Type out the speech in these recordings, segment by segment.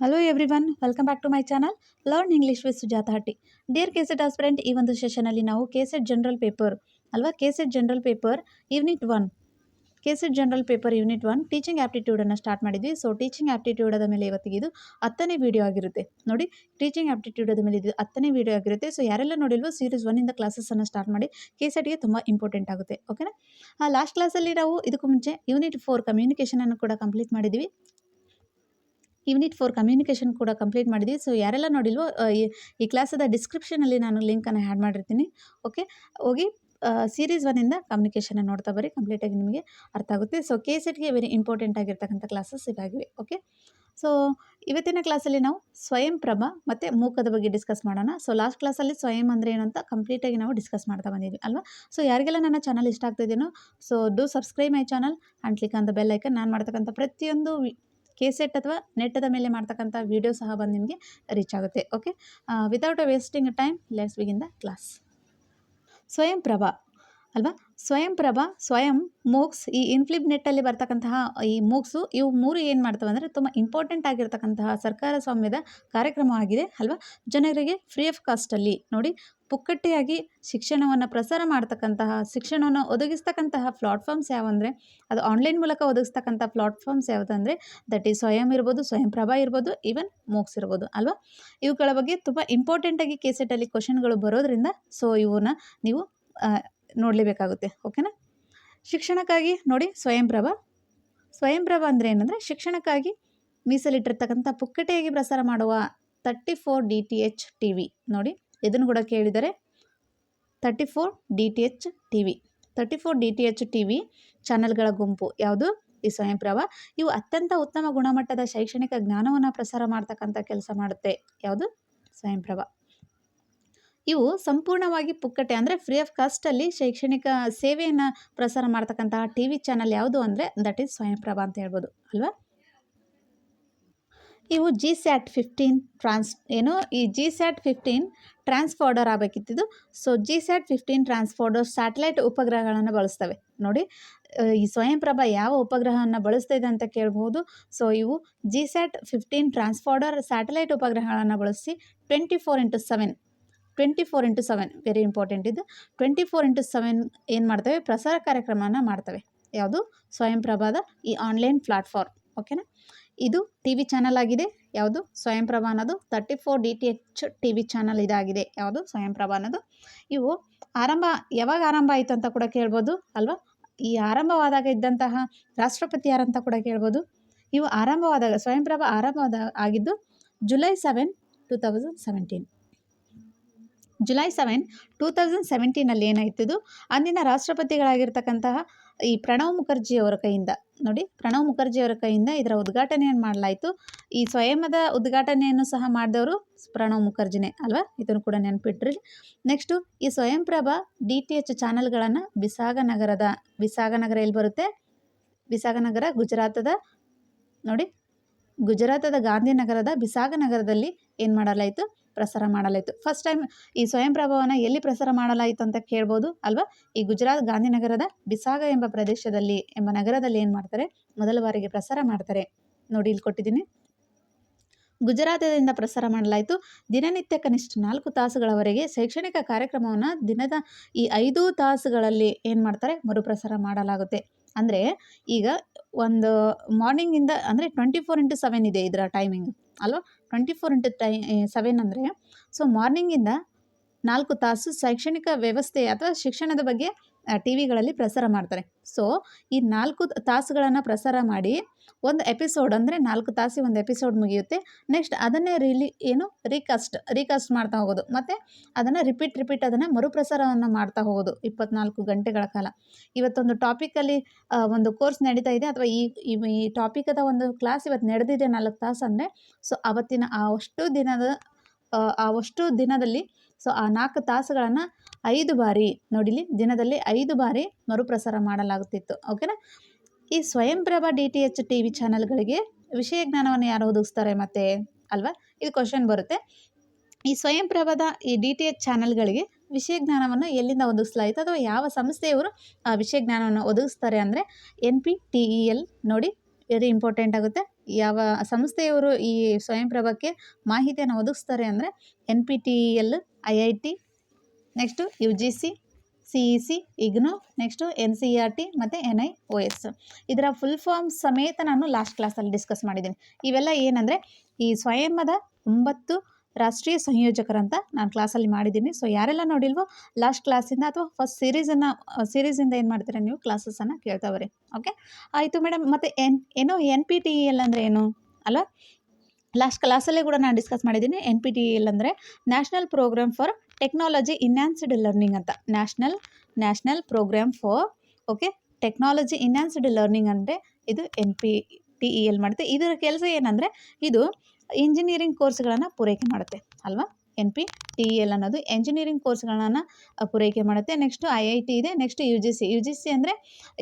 Hello everyone welcome back to my channel learn English with Sujata Hatti dear KSET aspirant ಈ ಒಂದು ಸೆಷನಲ್ಲಿ ನಾವು KSET general paper ಅಲ್ವಾ? KSET general paper unit one KSET general paper unit one teaching ಆ್ಯಪ್ಟಿಟ್ಯೂಡನ್ನು start ಮಾಡಿದ್ವಿ. So teaching aptitude ಅದ ಮೇಲೆ ಇವತ್ತಿಗೆ ಇದು ಹತ್ತನೇ ವಿಡಿಯೋ ಆಗಿರುತ್ತೆ. ನೋಡಿ ಟೀಚಿಂಗ್ ಆ್ಯಪ್ಟಿಟ್ಯೂಡ್ ಅದ ಮೇಲೆ ಇದು ಹತ್ತನೇ ವಿಡಿಯೋ ಆಗಿರುತ್ತೆ. ಸೊ ಯಾರೆಲ್ಲ ನೋಡಿಲ್ವೋ ಸೀರೀಸ್ ಒನ್ನಿಂದ ಕ್ಲಾಸಸ್ಸನ್ನು ಸ್ಟಾರ್ಟ್ ಮಾಡಿ ಕೆಸೆಟ್ಗೆ ತುಂಬ ಇಂಪಾರ್ಟೆಂಟ್ ಆಗುತ್ತೆ. ಓಕೆನಾ ಲಾಸ್ಟ್ ಕ್ಲಾಸಲ್ಲಿ ನಾವು ಇದಕ್ಕೂ ಮುಂಚೆ ಯೂನಿಟ್ ಫೋರ್ ಕಮ್ಯುನಿಕೇಷನನ್ನು ಕೂಡ ಕಂಪ್ಲೀಟ್ ಮಾಡಿದ್ವಿ. ಯೂನಿಟ್ ಫೋರ್ ಕಮ್ಯುನಿಕೇಶನ್ ಕೂಡ ಕಂಪ್ಲೀಟ್ ಮಾಡಿದ್ವಿ. ಸೊ ಯಾರೆಲ್ಲ ನೋಡಿಲ್ವೋ ಈ ಕ್ಲಾಸದ ಡಿಸ್ಕ್ರಿಪ್ಷನಲ್ಲಿ ನಾನು ಲಿಂಕನ್ನು ಆ್ಯಡ್ ಮಾಡಿರ್ತೀನಿ. ಓಕೆ ಹೋಗಿ ಸೀರೀಸ್ ಒನ್ನಿಂದ ಕಮ್ಯುನಿಕೇಷನ್ನ ನೋಡ್ತಾ ಬರ್ರಿ. ಕಂಪ್ಲೀಟಾಗಿ ನಿಮಗೆ ಅರ್ಥ ಆಗುತ್ತೆ. ಸೊ ಕೆ ಸೆಟ್ಗೆ ವೆರಿ ಇಂಪಾರ್ಟೆಂಟ್ ಆಗಿರ್ತಕ್ಕಂಥ ಕ್ಲಾಸಸ್ ಇದಾಗಿವೆ. ಓಕೆ ಸೊ ಇವತ್ತಿನ ಕ್ಲಾಸಲ್ಲಿ ನಾವು ಸ್ವಯಂ ಪ್ರಭ ಮತ್ತು ಮೂಕದ ಬಗ್ಗೆ ಡಿಸ್ಕಸ್ ಮಾಡೋಣ. ಸೊ ಲಾಸ್ಟ್ ಕ್ಲಾಸಲ್ಲಿ ಸ್ವಯಂ ಅಂದರೆ ಏನಂತ ಕಂಪ್ಲೀಟಾಗಿ ನಾವು ಡಿಸ್ಕಸ್ ಮಾಡ್ತಾ ಬಂದಿದ್ವಿ, ಅಲ್ವಾ? ಸೊ ಯಾರಿಗೆಲ್ಲ ನನ್ನ ಚಾನಲ್ ಇಷ್ಟ ಆಗ್ತಿದ್ದೇನೋ so do subscribe my channel and click on the bell icon ನಾನು ಮಾಡ್ತಕ್ಕಂಥ ಪ್ರತಿಯೊಂದು ಕೇಸೆಟ್ ಅಥವಾ ನೆಟ್ಟದ ಮೇಲೆ ಮಾಡ್ತಕ್ಕಂಥ ವಿಡಿಯೋ ಸಹ ಬಂದು ನಿಮಗೆ ರೀಚ್ ಆಗುತ್ತೆ okay without wasting time let's begin the class Swayam Prabha ಅಲ್ವಾ? ಸ್ವಯಂ ಪ್ರಭಾ, ಸ್ವಯಂ ಮೂಕ್ಸ್ ಈ ಇನ್ಫ್ಲಿಬ್ ನೆಟ್ಟಲ್ಲಿ ಬರ್ತಕ್ಕಂತಹ ಈ ಮೂಕ್ಸು ಇವು ಮೂರು ಏನು ಮಾಡ್ತವೆ ಅಂದರೆ ತುಂಬ ಇಂಪಾರ್ಟೆಂಟ್ ಆಗಿರ್ತಕ್ಕಂತಹ ಸರ್ಕಾರ ಸ್ವಾಮ್ಯದ ಕಾರ್ಯಕ್ರಮವಾಗಿದೆ ಅಲ್ವಾ? ಜನರಿಗೆ ಫ್ರೀ ಆಫ್ ಕಾಸ್ಟಲ್ಲಿ ನೋಡಿ ಪುಕ್ಕಟ್ಟೆಯಾಗಿ ಶಿಕ್ಷಣವನ್ನು ಪ್ರಸಾರ ಮಾಡ್ತಕ್ಕಂತಹ, ಶಿಕ್ಷಣವನ್ನು ಒದಗಿಸ್ತಕ್ಕಂತಹ ಪ್ಲಾಟ್ಫಾರ್ಮ್ಸ್ ಯಾವಂದರೆ, ಅದು ಆನ್ಲೈನ್ ಮೂಲಕ ಒದಗಿಸ್ತಕ್ಕಂಥ ಪ್ಲಾಟ್ಫಾರ್ಮ್ಸ್ ಯಾವುದಂದರೆ ದಟ್ ಈಸ್ ಸ್ವಯಂ ಇರ್ಬೋದು, ಸ್ವಯಂ ಪ್ರಭಾ ಇರ್ಬೋದು ಈವನ್ ಮೂಕ್ಸ್ ಇರ್ಬೋದು, ಅಲ್ವಾ? ಇವುಗಳ ಬಗ್ಗೆ ತುಂಬ ಇಂಪಾರ್ಟೆಂಟಾಗಿ ಕೇಸೆಟಲ್ಲಿ ಕ್ವಶನ್ಗಳು ಬರೋದ್ರಿಂದ ಸೊ ಇವನ್ನ ನೀವು ನೋಡಲೇಬೇಕಾಗುತ್ತೆ, ಓಕೆನಾ? ಶಿಕ್ಷಣಕ್ಕಾಗಿ ನೋಡಿ ಸ್ವಯಂಪ್ರಭ. ಸ್ವಯಂಪ್ರಭ ಸ್ವಯಂ ಪ್ರಭಾ ಅಂದರೆ ಏನಂದರೆ ಶಿಕ್ಷಣಕ್ಕಾಗಿ ಮೀಸಲಿಟ್ಟಿರ್ತಕ್ಕಂಥ ಪುಕ್ಕಟೆಯಾಗಿ ಪ್ರಸಾರ ಮಾಡುವ thirty four D T H T V ನೋಡಿ, ಇದನ್ನು ಕೂಡ ಕೇಳಿದರೆ thirty four D T H T V thirty four D T H T V ಚಾನಲ್ಗಳ ಗುಂಪು. ಯಾವುದು? ಈ ಸ್ವಯಂಪ್ರಭ. ಇವು ಅತ್ಯಂತ ಉತ್ತಮ ಗುಣಮಟ್ಟದ ಶೈಕ್ಷಣಿಕ ಜ್ಞಾನವನ್ನು ಪ್ರಸಾರ ಮಾಡ್ತಕ್ಕಂಥ ಕೆಲಸ ಮಾಡುತ್ತೆ. ಯಾವುದು? ಸ್ವಯಂಪ್ರಭ. ಇವು ಸಂಪೂರ್ಣವಾಗಿ ಪುಕ್ಕಟೆ ಅಂದರೆ ಫ್ರೀ ಆಫ್ ಕಾಸ್ಟಲ್ಲಿ ಶೈಕ್ಷಣಿಕ ಸೇವೆಯನ್ನು ಪ್ರಸಾರ ಮಾಡ್ತಕ್ಕಂತಹ ಟಿ ವಿ ಚಾನಲ್ ಯಾವುದು ಅಂದರೆ ದಟ್ ಈಸ್ ಸ್ವಯಂಪ್ರಭಾ ಅಂತ ಹೇಳ್ಬೋದು. ಅಲ್ವಾ? ಇವು ಜಿ ಸ್ಯಾಟ್ ಫಿಫ್ಟೀನ್ ಟ್ರಾನ್ಸ್ ಏನು? ಈ G sat fifteen transponder ಆಗಬೇಕಿತ್ತಿದ್ದು so G sat fifteen transponder satellite ಉಪಗ್ರಹಗಳನ್ನು ಬಳಸ್ತವೆ. ನೋಡಿ, ಈ ಸ್ವಯಂಪ್ರಭ ಯಾವ ಉಪಗ್ರಹವನ್ನು ಬಳಸ್ತಿದೆ ಅಂತ ಕೇಳ್ಬೋದು ಸೊ ಇವು G sat fifteen transponder satellite ಉಪಗ್ರಹಗಳನ್ನು ಬಳಸಿ twenty four into seven twenty four into seven very important ಇದು. ಟ್ವೆಂಟಿ ಫೋರ್ ಇಂಟು ಸೆವೆನ್ ಏನು ಮಾಡ್ತವೆ? ಪ್ರಸಾರ ಕಾರ್ಯಕ್ರಮನ ಮಾಡ್ತವೆ. ಯಾವುದು? ಸ್ವಯಂಪ್ರಭಾದ ಈ ಆನ್ಲೈನ್ ಪ್ಲಾಟ್ಫಾರ್ಮ್ ಓಕೆನಾ ಇದು ಟಿ ವಿ ಚಾನಲ್ ಆಗಿದೆ. ಯಾವುದು? ಸ್ವಯಂಪ್ರಭ ಅನ್ನೋದು thirty four D T H T V channel ಇದಾಗಿದೆ. ಯಾವುದು? ಸ್ವಯಂಪ್ರಭ ಅನ್ನೋದು. ಇವು ಆರಂಭ, ಯಾವಾಗ ಆರಂಭ ಆಯಿತು ಅಂತ ಕೂಡ ಕೇಳ್ಬೋದು, ಅಲ್ವಾ? ಈ ಆರಂಭವಾದಾಗ ಇದ್ದಂತಹ ರಾಷ್ಟ್ರಪತಿ ಯಾರಂತ ಕೂಡ ಕೇಳ್ಬೋದು. ಇವು ಆರಂಭವಾದಾಗ ಸ್ವಯಂಪ್ರಭ ಆರಂಭವಾದ, ಆಗಿದ್ದು July seven two thousand seventeen July seven, two thousand ಸೆವೆಂಟೀನಲ್ಲಿ ಏನಾಯ್ತಿದು? ಅಂದಿನ ರಾಷ್ಟ್ರಪತಿಗಳಾಗಿರ್ತಕ್ಕಂತಹ ಈ ಪ್ರಣವ್ ಮುಖರ್ಜಿಯವರ ಕೈಯಿಂದ, ನೋಡಿ ಪ್ರಣವ್ ಮುಖರ್ಜಿಯವರ ಕೈಯಿಂದ ಇದರ ಉದ್ಘಾಟನೆಯನ್ನು ಮಾಡಲಾಯಿತು. ಈ ಸ್ವಯಂದ ಉದ್ಘಾಟನೆಯನ್ನು ಸಹ ಮಾಡಿದವರು ಪ್ರಣವ್ ಮುಖರ್ಜಿನೇ ಅಲ್ವಾ? ಇದನ್ನು ಕೂಡ ನೆನಪಿಟ್ರಿ. ನೆಕ್ಸ್ಟು ಈ ಸ್ವಯಂಪ್ರಭ ಡಿ ಟಿ ಎಚ್ ಚಾನಲ್ಗಳನ್ನು ಬಿಸಾಗ ನಗರದ ಬಿಸಾಗ ನಗರ ಎಲ್ಲಿ ಬರುತ್ತೆ? ವಿಸಾಗನಗರ ಗುಜರಾತದ, ನೋಡಿ ಗುಜರಾತದ ಗಾಂಧಿನಗರದ ಬಿಸಾಗನಗರದಲ್ಲಿ ಏನು ಮಾಡಲಾಯಿತು? ಪ್ರಸಾರ ಮಾಡಲಾಯಿತು. ಫಸ್ಟ್ ಟೈಮ್ ಈ ಸ್ವಯಂಪ್ರಭವನ್ನು ಎಲ್ಲಿ ಪ್ರಸಾರ ಮಾಡಲಾಯಿತು ಅಂತ ಕೇಳ್ಬೋದು ಅಲ್ವಾ? ಈ ಗುಜರಾತ್ ಗಾಂಧಿನಗರದ ಬಿಸಾಗ ಎಂಬ ಪ್ರದೇಶದಲ್ಲಿ ಎಂಬ ನಗರದಲ್ಲಿ ಏನು ಮಾಡ್ತಾರೆ? ಮೊದಲ ಬಾರಿಗೆ ಪ್ರಸಾರ ಮಾಡ್ತಾರೆ. ನೋಡಿ ಇಲ್ಲಿ ಕೊಟ್ಟಿದ್ದೀನಿ. ಗುಜರಾತದಿಂದ ಪ್ರಸಾರ ಮಾಡಲಾಯಿತು. ದಿನನಿತ್ಯ ಕನಿಷ್ಠ ನಾಲ್ಕು ತಾಸುಗಳವರೆಗೆ ಶೈಕ್ಷಣಿಕ ಕಾರ್ಯಕ್ರಮವನ್ನು ದಿನದ ಈ ಐದು ತಾಸುಗಳಲ್ಲಿ ಏನು ಮಾಡ್ತಾರೆ? ಮರುಪ್ರಸಾರ ಮಾಡಲಾಗುತ್ತೆ. ಅಂದರೆ ಈಗ ಒಂದು ಮಾರ್ನಿಂಗಿಂದ ಅಂದರೆ ಟ್ವೆಂಟಿ ಫೋರ್ ಇಂಟು ಸೆವೆನ್ ಇದೆ ಇದರ ಟೈಮಿಂಗ್ ಅಲ್ವಾ ಟ್ವೆಂಟಿ ಫೋರ್ ಇಂಟು ಟೈ ಸೆವೆನ್ ಅಂದರೆ ಸೊ ಮಾರ್ನಿಂಗಿಂದ ನಾಲ್ಕು ತಾಸು ಶೈಕ್ಷಣಿಕ ವ್ಯವಸ್ಥೆ ಅಥವಾ ಶಿಕ್ಷಣದ ಬಗ್ಗೆ ಟಿ ವಿಗಳಲ್ಲಿ ಪ್ರಸಾರ ಮಾಡ್ತಾರೆ. ಸೊ ಈ ನಾಲ್ಕು ತಾಸುಗಳನ್ನು ಪ್ರಸಾರ ಮಾಡಿ ಒಂದು ಎಪಿಸೋಡ್ ಅಂದರೆ ನಾಲ್ಕು ತಾಸಿ ಒಂದು ಎಪಿಸೋಡ್ ಮುಗಿಯುತ್ತೆ. ನೆಕ್ಸ್ಟ್ ಅದನ್ನೇ ರಿಲಿ ಏನು? ರೀಕಾಸ್ಟ್ ರೀಕಾಸ್ಟ್ ಮಾಡ್ತಾ ಹೋಗೋದು. ಮತ್ತು ಅದನ್ನು ರಿಪೀಟ್ ರಿಪೀಟ್ ಅದನ್ನು ಮರುಪ್ರಸಾರವನ್ನು ಮಾಡ್ತಾ ಹೋಗೋದು ಇಪ್ಪತ್ನಾಲ್ಕು ಗಂಟೆಗಳ ಕಾಲ. ಇವತ್ತೊಂದು ಟಾಪಿಕಲ್ಲಿ ಒಂದು ಕೋರ್ಸ್ ನಡೀತಾ ಇದೆ. ಅಥವಾ ಈ, ಈ- ಟಾಪಿಕದ ಒಂದು ಕ್ಲಾಸ್ ಇವತ್ತು ನಡೆದಿದೆ ನಾಲ್ಕು ತಾಸು ಅಂದರೆ ಸೊ ಅವತ್ತಿನ ಆ ಅಷ್ಟು ದಿನದ, ಆ ಅಷ್ಟು ದಿನದಲ್ಲಿ ಸೊ ಆ ನಾಲ್ಕು ತಾಸುಗಳನ್ನು ಐದು ಬಾರಿ ನೋಡಿಲಿ, ದಿನದಲ್ಲಿ ಐದು ಬಾರಿ ಮರುಪ್ರಸಾರ ಮಾಡಲಾಗುತ್ತಿತ್ತು. ಓಕೆನಾ? ಈ Swayamprabha D T H T V ಚಾನಲ್ಗಳಿಗೆ ವಿಷಯ ಜ್ಞಾನವನ್ನು ಯಾರು ಒದಗಿಸ್ತಾರೆ ಮತ್ತೆ? ಅಲ್ವಾ? ಇದು ಕ್ವಶನ್ ಬರುತ್ತೆ. ಈ ಸ್ವಯಂಪ್ರಭದ ಈ ಡಿ ಟಿ ಎಚ್ ಚಾನಲ್ಗಳಿಗೆ ವಿಷಯ ಜ್ಞಾನವನ್ನು ಎಲ್ಲಿಂದ ಒದಗಿಸಲಾಯಿತು? ಅಥವಾ ಯಾವ ಸಂಸ್ಥೆಯವರು ಆ ವಿಷಯ ಜ್ಞಾನವನ್ನು ಒದಗಿಸ್ತಾರೆ ಅಂದರೆ N P T E L ನೋಡಿ, ವೆರಿ ಇಂಪಾರ್ಟೆಂಟ್ ಆಗುತ್ತೆ. ಯಾವ ಸಂಸ್ಥೆಯವರು ಈ ಸ್ವಯಂಪ್ರಭಕ್ಕೆ ಮಾಹಿತಿಯನ್ನು ಒದಗಿಸ್ತಾರೆ ಅಂದರೆ N P T L, I I T next U G C C E C IGNOU next N C R T ಮತ್ತು ಎನ್ ಐ ಒ ಎಸ್ ಇದರ ಫುಲ್ ಫಾರ್ಮ್ ಸಮೇತ ನಾನು ಲಾಸ್ಟ್ ಕ್ಲಾಸಲ್ಲಿ ಡಿಸ್ಕಸ್ ಮಾಡಿದ್ದೀನಿ. ಇವೆಲ್ಲ ಏನಂದರೆ ಈ ಸ್ವಯಂದ ಒಂಬತ್ತು ರಾಷ್ಟ್ರೀಯ ಸಂಯೋಜಕರಂತ ನಾನು ಕ್ಲಾಸಲ್ಲಿ ಮಾಡಿದ್ದೀನಿ. ಸೊ ಯಾರೆಲ್ಲ ನೋಡಿಲ್ವೋ ಲಾಸ್ಟ್ ಕ್ಲಾಸಿಂದ ಅಥವಾ ಫಸ್ಟ್ ಸೀರೀಸನ್ನು ಸೀರೀಸಿಂದ ಏನು ಮಾಡ್ತೀರಾ ನೀವು? ಕ್ಲಾಸಸನ್ನು ಕೇಳ್ತಾವ್ರಿ ಓಕೆ ಆಯಿತು ಮೇಡಮ್ ಮತ್ತು ಎನ್ ಏನು ಎನ್ ಪಿ ಟಿ ಎಲ್ ಅಂದರೆ ಏನು? ಅಲ್ಲ ಲಾಸ್ಟ್ ಕ್ಲಾಸಲ್ಲೇ ಕೂಡ ನಾನು ಡಿಸ್ಕಸ್ ಮಾಡಿದ್ದೀನಿ. ಎನ್ ಪಿ ಟಿ ಎಲ್ ಅಂದರೆ national programme for technology enhanced learning ಅಂತ. National national programme for okay technology enhanced learning ಅಂದರೆ ಇದು N P T E L ಮಾಡುತ್ತೆ. ಇದರ ಕೆಲಸ ಏನಂದರೆ ಇದು ಇಂಜಿನಿಯರಿಂಗ್ ಕೋರ್ಸ್ಗಳನ್ನು ಪೂರೈಕೆ ಮಾಡುತ್ತೆ, ಅಲ್ವಾ? N P T E L ಅನ್ನೋದು ಎಂಜಿನಿಯರಿಂಗ್ ಕೋರ್ಸ್ಗಳನ್ನು ಪೂರೈಕೆ ಮಾಡುತ್ತೆ. ನೆಕ್ಸ್ಟು ಐ ಐ ಟಿ ಇದೆ next U G C U G C ಅಂದರೆ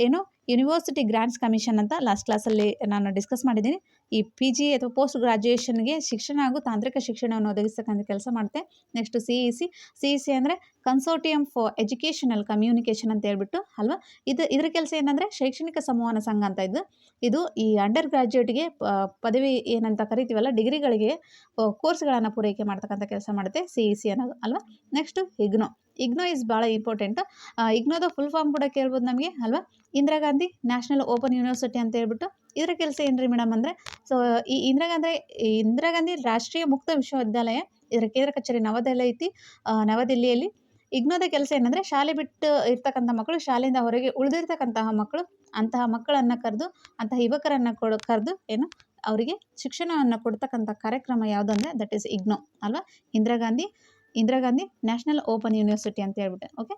ಏನು ಯೂನಿವರ್ಸಿಟಿ ಗ್ರ್ಯಾಂಟ್ಸ್ ಕಮಿಷನ್ ಅಂತ ಲಾಸ್ಟ್ ಕ್ಲಾಸಲ್ಲಿ ನಾನು ಡಿಸ್ಕಸ್ ಮಾಡಿದ್ದೀನಿ. ಈ ಪಿ ಜಿ ಅಥವಾ ಪೋಸ್ಟ್ ಗ್ರಾಜ್ಯುಯೇಷನ್ಗೆ ಶಿಕ್ಷಣ ಹಾಗೂ ತಾಂತ್ರಿಕ ಶಿಕ್ಷಣವನ್ನು ಒದಗಿಸ್ತಕ್ಕಂಥ ಕೆಲಸ ಮಾಡುತ್ತೆ next C E C C E C ಅಂದರೆ ಕನ್ಸೋರ್ಟಿಯಂ ಫಾರ್ ಎಜುಕೇಷನಲ್ ಕಮ್ಯುನಿಕೇಷನ್ ಅಂತ ಹೇಳ್ಬಿಟ್ಟು, ಅಲ್ವಾ? ಇದು, ಇದರ ಕೆಲಸ ಏನಂದರೆ ಶೈಕ್ಷಣಿಕ ಸಂವಹನ ಸಂಘ ಅಂತ ಇದು. ಇದು ಈ ಅಂಡರ್ ಗ್ರಾಜ್ಯುಯೇಟ್ಗೆ ಪದವಿ ಏನಂತ ಕರಿತೀವಲ್ಲ, ಡಿಗ್ರಿಗಳಿಗೆ ಕೋರ್ಸ್ಗಳನ್ನು ಪೂರೈಕೆ ಮಾಡ್ತಕ್ಕಂಥ ಕೆಲಸ ಮಾಡುತ್ತೆ ಸಿ ಇ ಸಿ ಅನ್ನೋದು, ಅಲ್ವಾ? ನೆಕ್ಸ್ಟು ಇಗ್ನೋ ಇಗ್ನೋ ಇಸ್ ಭಾಳ ಇಂಪಾರ್ಟೆಂಟು ಇಗ್ನೋದ ಫುಲ್ ಫಾರ್ಮ್ ಕೂಡ ಕೇಳ್ಬೋದು ನಮಗೆ, ಅಲ್ವಾ? Indira Gandhi national open university ಅಂತ ಹೇಳ್ಬಿಟ್ಟು ಇದರ ಕೆಲಸ ಏನು ರೀ ಮೇಡಮ್ ಅಂದರೆ ಸೊ ಈ ಇಂದಿರಾ ಗಾಂಧಿ ಇಂದಿರಾ ಗಾಂಧಿ ರಾಷ್ಟ್ರೀಯ ಮುಕ್ತ ವಿಶ್ವವಿದ್ಯಾಲಯ, ಇದರ ಕೇಂದ್ರ ಕಚೇರಿ ನವದೆಹಲಿ ಐತಿ ನವದೆಹಲಿಯಲ್ಲಿ. ಇಗ್ನೋದ ಕೆಲಸ ಏನಂದರೆ, ಶಾಲೆ ಬಿಟ್ಟು ಇರ್ತಕ್ಕಂಥ ಮಕ್ಕಳು ಶಾಲೆಯಿಂದ ಹೊರಗೆ ಉಳಿದಿರ್ತಕ್ಕಂತಹ ಮಕ್ಕಳು, ಅಂತಹ ಮಕ್ಕಳನ್ನು ಕರೆದು, ಅಂತಹ ಯುವಕರನ್ನು ಕೊಡು, ಕರೆದು ಏನು, ಅವರಿಗೆ ಶಿಕ್ಷಣವನ್ನು ಕೊಡ್ತಕ್ಕಂಥ ಕಾರ್ಯಕ್ರಮ ಯಾವುದಂದರೆ ದಟ್ ಈಸ್ ಇಗ್ನೋ, ಅಲ್ವಾ? Indira Gandhi Indira Gandhi national open university ಅಂತ ಹೇಳ್ಬಿಟ್ಟೆ ಓಕೆ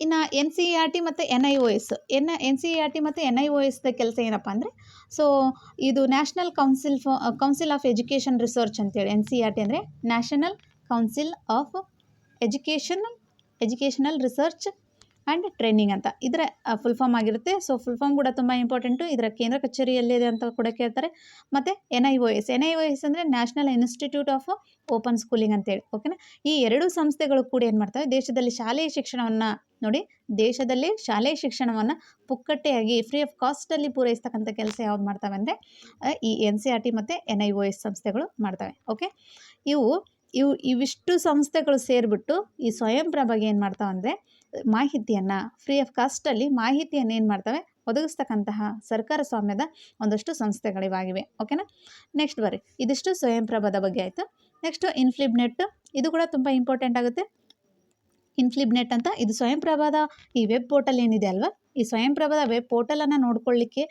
ಇನ್ನು N C E R T ಮತ್ತು N I O S N N C E R T ಮತ್ತು ಎನ್ ಐ ಒ ಎಸ್ದ ಕೆಲಸ ಏನಪ್ಪ ಅಂದರೆ ಸೊ ಇದು ನ್ಯಾಷನಲ್ ಕೌನ್ಸಿಲ್ ಫ ಕೌನ್ಸಿಲ್ ಆಫ್ ಎಜುಕೇಷನ್ ರಿಸರ್ಚ್ ಅಂತೇಳಿ N C E R T ಅಂದರೆ national council of educational educational research and training ಅಂತ. ಇದರ ಫುಲ್ ಫಾರ್ಮ್ ಆಗಿರುತ್ತೆ. ಸೊ ಫುಲ್ ಫಾರ್ಮ್ ಕೂಡ ತುಂಬ ಇಂಪಾರ್ಟೆಂಟು ಇದರ ಕೇಂದ್ರ ಕಚೇರಿ ಎಲ್ಲಿದೆ ಅಂತ ಕೂಡ ಕೇಳ್ತಾರೆ. ಮತ್ತು N I O S N I O S ಅಂದರೆ national institute of open schooling ಅಂತೇಳಿ. ಓಕೆನಾ ಈ ಎರಡೂ ಸಂಸ್ಥೆಗಳು ಕೂಡ ಏನು ಮಾಡ್ತವೆ? ದೇಶದಲ್ಲಿ ಶಾಲೆಯ ಶಿಕ್ಷಣವನ್ನು ನೋಡಿ, ದೇಶದಲ್ಲಿ ಶಾಲೆಯ ಶಿಕ್ಷಣವನ್ನು ಪುಕ್ಕಟ್ಟೆಯಾಗಿ ಫ್ರೀ ಆಫ್ ಕಾಸ್ಟಲ್ಲಿ ಪೂರೈಸ್ತಕ್ಕಂಥ ಕೆಲಸ ಯಾವ್ದು ಮಾಡ್ತವೆ ಅಂದರೆ ಈ ಎನ್ ಸಿ ಆರ್ ಟಿ ಮತ್ತು ಎನ್ ಐ ಒ ಎಸ್ ಸಂಸ್ಥೆಗಳು ಮಾಡ್ತವೆ. ಓಕೆ ಇವು ಇವು, ಇವಿಷ್ಟು ಸಂಸ್ಥೆಗಳು ಸೇರಿಬಿಟ್ಟು ಈ ಸ್ವಯಂ ಪ್ರಭಾಗೆ ಏನು ಮಾಡ್ತಾವೆ ಅಂದರೆ ಮಾಹಿತಿಯನ್ನು ಫ್ರೀ ಆಫ್ ಕಾಸ್ಟಲ್ಲಿ ಮಾಹಿತಿಯನ್ನು ಏನು ಮಾಡ್ತವೆ? ಒದಗಿಸ್ತಕ್ಕಂತಹ ಸರ್ಕಾರ ಸ್ವಾಮ್ಯದ ಒಂದಷ್ಟು ಸಂಸ್ಥೆಗಳಿವಾಗಿವೆ. ಓಕೆನಾ ನೆಕ್ಸ್ಟ್ ಬರ್ರಿ. ಇದಿಷ್ಟು ಸ್ವಯಂಪ್ರಭದ ಬಗ್ಗೆ ಆಯಿತು? ನೆಕ್ಸ್ಟು ಇನ್ಫ್ಲಿಬ್ನೆಟ್ ಇದು ಕೂಡ ತುಂಬ ಇಂಪಾರ್ಟೆಂಟ್ ಆಗುತ್ತೆ. ಇನ್ಫ್ಲಿಬ್ನೆಟ್ ಅಂತ ಇದು ಸ್ವಯಂಪ್ರಭದ ಈ ವೆಬ್ ಪೋರ್ಟಲ್ ಏನಿದೆ ಅಲ್ವಾ? ಈ ಸ್ವಯಂಪ್ರಭದ ವೆಬ್ ಪೋರ್ಟಲನ್ನು ನೋಡ್ಕೊಳ್ಳಿಕ್ಕೆ